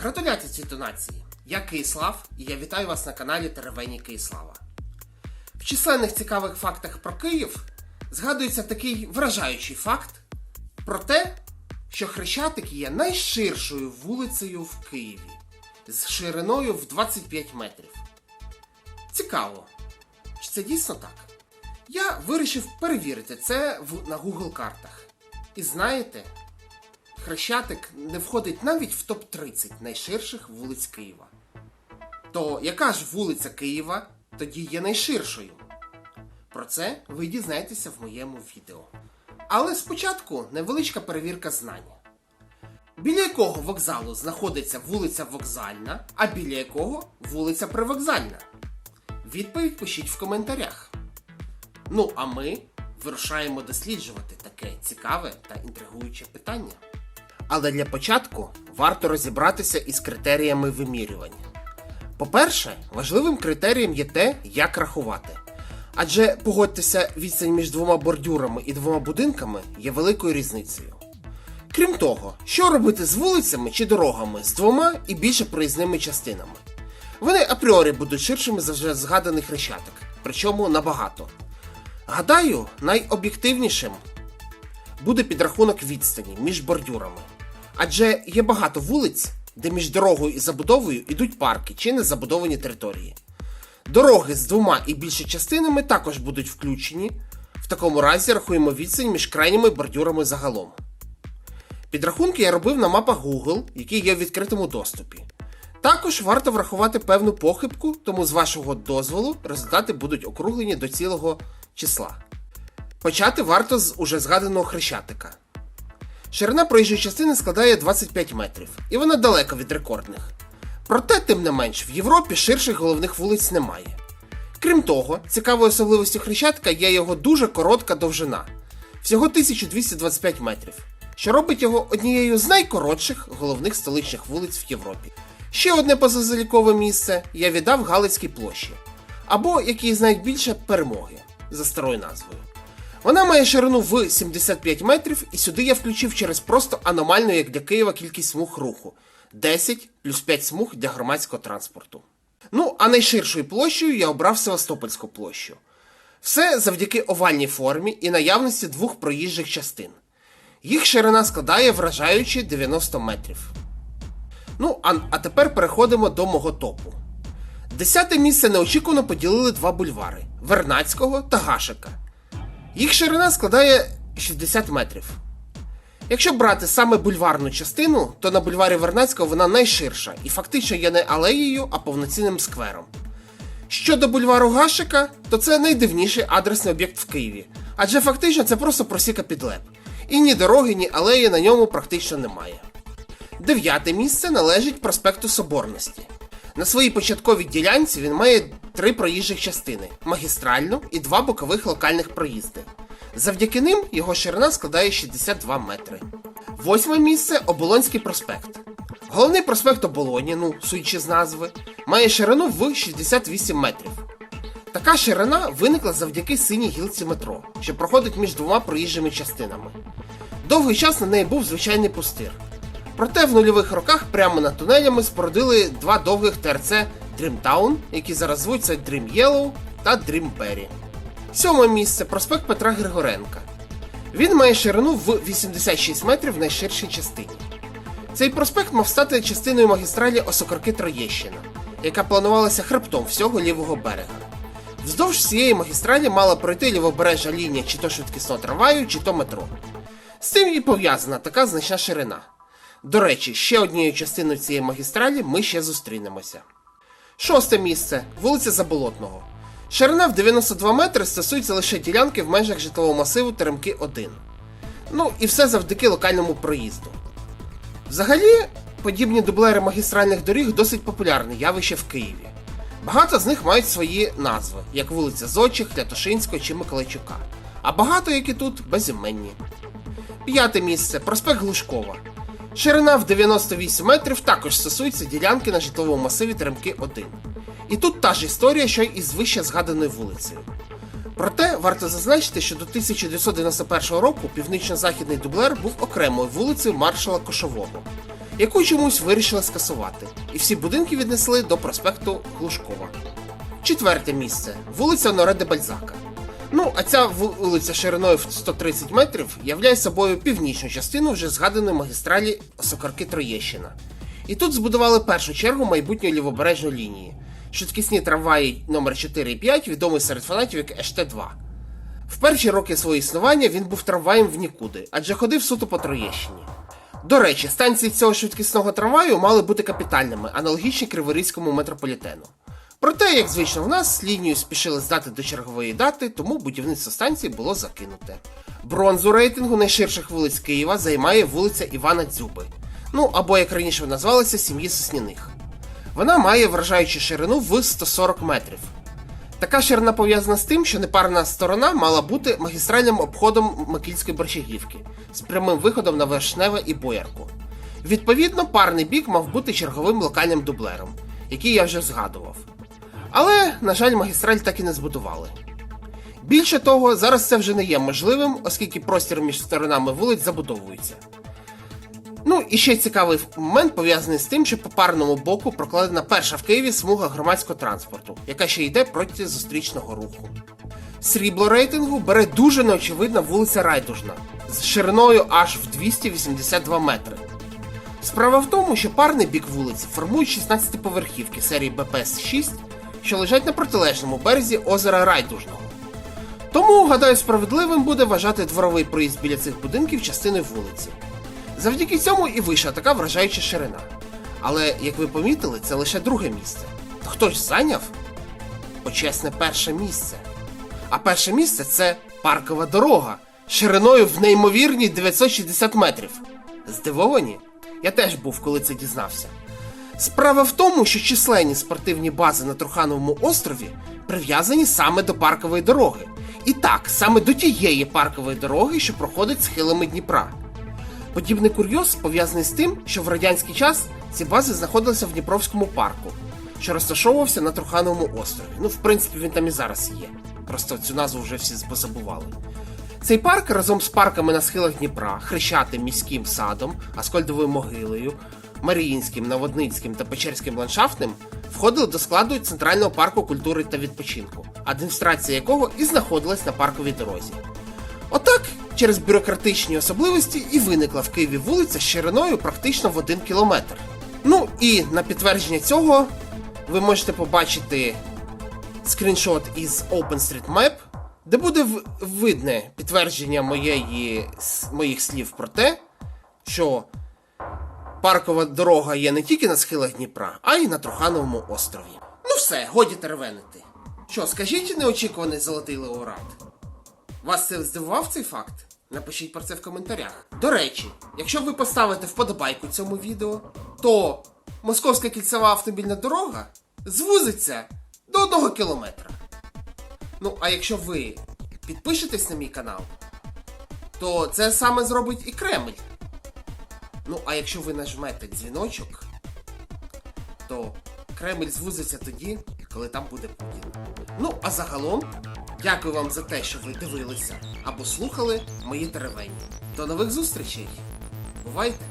Гратуляції цвіту нації! Я Киїслав і я вітаю вас на каналі Теревені Киїслава. В численних цікавих фактах про Київ згадується такий вражаючий факт про те, що Хрещатик є найширшою вулицею в Києві з шириною в 25 метрів. Цікаво, чи це дійсно так? Я вирішив перевірити це на Google картах. І знаєте, Хрещатик не входить навіть в топ-30 найширших вулиць Києва. То яка ж вулиця Києва тоді є найширшою? Про це ви дізнаєтеся в моєму відео. Але спочатку невеличка перевірка знань. Біля якого вокзалу знаходиться вулиця Вокзальна, а біля якого вулиця Привокзальна? Відповідь пишіть в коментарях. Ну, а ми вирушаємо досліджувати таке цікаве та інтригуюче питання. Але для початку варто розібратися із критеріями вимірювання. По-перше, важливим критерієм є те, як рахувати. Адже погодьтеся, відстань між двома бордюрами і двома будинками є великою різницею. Крім того, що робити з вулицями чи дорогами з двома і більше проїзними частинами? Вони апріорі будуть ширшими за вже згаданий хрещатик, причому набагато. Гадаю, найоб'єктивнішим буде підрахунок відстані між бордюрами. Адже є багато вулиць, де між дорогою і забудовою йдуть парки чи незабудовані території. Дороги з двома і більше частинами також будуть включені. В такому разі рахуємо відстань між крайніми бордюрами загалом. Підрахунки я робив на мапах Google, які є в відкритому доступі. Також варто врахувати певну похибку, тому з вашого дозволу результати будуть округлені до цілого числа. Почати варто з уже згаданого хрещатика. Ширина проїжджої частини складає 25 метрів, і вона далеко від рекордних. Проте, тим не менш, в Європі ширших головних вулиць немає. Крім того, цікавою особливістю хрещатика є його дуже коротка довжина всього 1225 метрів, що робить його однією з найкоротших головних столичних вулиць в Європі. Ще одне позазалікове місце я віддав Галицькій площі, або, як її знають більше, перемоги за старою назвою. Вона має ширину в 75 метрів, і сюди я включив через просто аномальну, як для Києва, кількість смуг руху 10 плюс 5 смуг для громадського транспорту. Ну, а найширшою площею я обрав Севастопольську площу. Все завдяки овальній формі і наявності двох проїжджих частин. Їх ширина складає вражаючі 90 метрів. Ну, а, а тепер переходимо до мого топу. Десяте місце неочікувано поділили два бульвари Вернацького та Гашика. Їх ширина складає 60 метрів. Якщо брати саме бульварну частину, то на бульварі Вернацького вона найширша і фактично є не алеєю, а повноцінним сквером. Щодо бульвару Гашика, то це найдивніший адресний об'єкт в Києві, адже фактично це просто просіка підлеп. І ні дороги, ні алеї на ньому практично немає. Дев'яте місце належить проспекту Соборності. На своїй початковій ділянці він має три проїжджих частини магістральну і два бокових локальних проїзди. Завдяки ним його ширина складає 62 метри. Восьме місце Оболонський проспект. Головний проспект Оболоні, ну, судячи з назви, має ширину в 68 метрів. Така ширина виникла завдяки синій гілці метро, що проходить між двома проїжджими частинами. Довгий час на неї був звичайний пустир. Проте в нульових роках прямо над тунелями спорудили два довгих ТРЦ Dreamtown, які зараз звуться Dream Yellow та Dream Berry. Сьоме місце проспект Петра Григоренка. Він має ширину в 86 метрів в найширшій частині. Цей проспект мав стати частиною магістралі Осокорки Троєщина, яка планувалася хребтом всього лівого берега. Вздовж всієї магістралі мала пройти лівобережна лінія чи то швидкісного трамваю, чи то метро. З цим і пов'язана така значна ширина. До речі, ще однією частиною цієї магістралі ми ще зустрінемося. Шосте місце вулиця Заболотного. Ширина в 92 метри стосується лише ділянки в межах житлового масиву Теремки 1. Ну і все завдяки локальному проїзду. Взагалі, подібні дублери магістральних доріг досить популярне явище в Києві. Багато з них мають свої назви, як вулиця Зочих, Клятошинського чи Миколайчука, а багато які тут безіменні. П'яте місце проспект Глушкова. Ширина в 98 метрів також стосується ділянки на житловому масиві Теремки 1. І тут та ж історія, що й із вище згаданою вулицею. Проте варто зазначити, що до 1991 року північно-західний дублер був окремою вулицею маршала Кошового, яку чомусь вирішили скасувати, і всі будинки віднесли до проспекту Глушкова. Четверте місце вулиця Оноре де Бальзака. Ну, а ця вулиця шириною в 130 метрів являє собою північну частину вже згаданої магістралі Сокарки Троєщина. І тут збудували першу чергу майбутньої лівобережної лінії. Швидкісні трамваї номер 4 і 5 відомий серед фанатів як ШТ-2. В перші роки свого існування він був трамваєм в нікуди, адже ходив суто по Троєщині. До речі, станції цього швидкісного трамваю мали бути капітальними, аналогічні Криворізькому метрополітену. Проте, як звично в нас, лінію спішили здати до чергової дати, тому будівництво станції було закинуте. Бронзу рейтингу найширших вулиць Києва займає вулиця Івана Дзюби. Ну або як раніше називалася сім'ї Сосняних. Вона має вражаючу ширину в 140 метрів. Така ширина пов'язана з тим, що непарна сторона мала бути магістральним обходом Макільської борщагівки з прямим виходом на Вишневе і Боярку. Відповідно, парний бік мав бути черговим локальним дублером, який я вже згадував. Але, на жаль, магістраль так і не збудували. Більше того, зараз це вже не є можливим, оскільки простір між сторонами вулиць забудовується. Ну і ще цікавий момент пов'язаний з тим, що по парному боку прокладена перша в Києві смуга громадського транспорту, яка ще йде проти зустрічного руху. Срібло рейтингу бере дуже неочевидна вулиця Райдужна з шириною аж в 282 метри. Справа в тому, що парний бік вулиці формують 16-поверхівки серії БПС-6, що лежать на протилежному березі озера Райдужного. Тому, гадаю, справедливим буде вважати дворовий проїзд біля цих будинків частиною вулиці. Завдяки цьому і вийшла така вражаюча ширина. Але, як ви помітили, це лише друге місце. То хто зайняв? Почесне перше місце. А перше місце це паркова дорога шириною в неймовірні 960 метрів. Здивовані? Я теж був, коли це дізнався. Справа в тому, що численні спортивні бази на Трухановому острові прив'язані саме до паркової дороги. І так, саме до тієї паркової дороги, що проходить схилами Дніпра. Подібний курйоз пов'язаний з тим, що в радянський час ці бази знаходилися в Дніпровському парку, що розташовувався на Трухановому острові. Ну, в принципі, він там і зараз є. Просто цю назву вже всі позабували. Цей парк разом з парками на схилах Дніпра, Хрещатим міським садом, Аскольдовою могилою, Маріїнським, Наводницьким та Печерським ландшафтним входили до складу Центрального парку культури та відпочинку, адміністрація якого і знаходилась на парковій дорозі. Отак, через бюрократичні особливості і виникла в Києві вулиця з шириною практично в один кілометр. Ну і на підтвердження цього ви можете побачити скріншот із OpenStreetMap, де буде видне підтвердження моєї, моїх слів про те, що паркова дорога є не тільки на схилах Дніпра, а й на Трухановому острові. Ну все, годі теревенити. Що, скажіть неочікуваний золотий лауреат? Вас це здивував цей факт? Напишіть про це в коментарях. До речі, якщо ви поставите вподобайку цьому відео, то Московська кільцева автомобільна дорога звузиться до одного кілометра. Ну, а якщо ви підпишетесь на мій канал, то це саме зробить і Кремль. Ну, а якщо ви нажмете дзвіночок, то Кремль звузиться тоді, коли там буде Путін. Ну, а загалом, дякую вам за те, що ви дивилися або слухали мої теревені. До нових зустрічей! Бувайте!